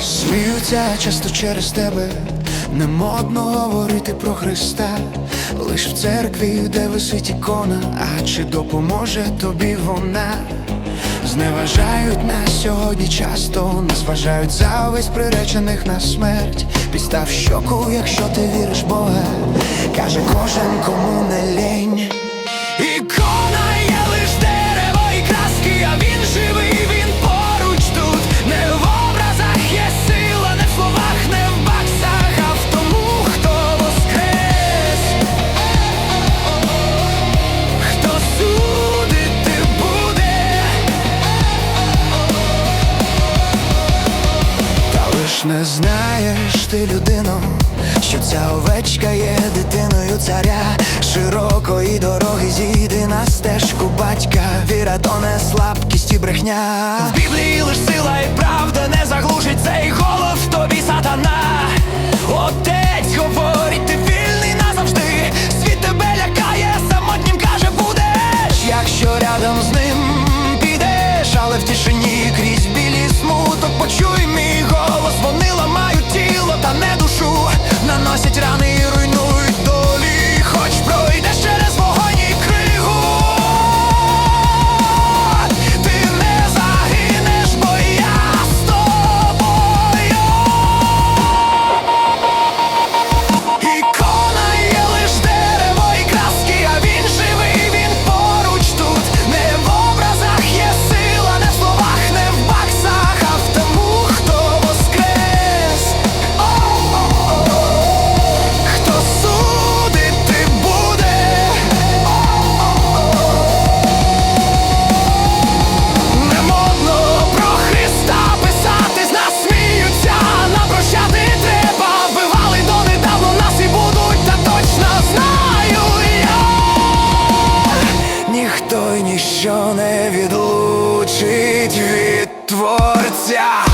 серця часто через тебе не модно говорити про Христа, лиш в церкві, де висить ікона, а чи допоможе тобі вона? Зневажають нас сьогодні часто, не зважають зависть приречених на смерть. Підстав щоку, якщо ти віриш Бога, каже кожен, кому не лінь. знаєш ти людину, що ця овечка є дитиною царя, широкої дороги зійди на стежку батька, віра то не слабкість і брехня. В Біблії лиш сила і правда не заглушить цей голос тобі сатана. Отець говорить, ти вільний назавжди, світ тебе лякає, самотнім каже, будеш, якщо рядом з ним підеш, але в тишині не відлучить від творця.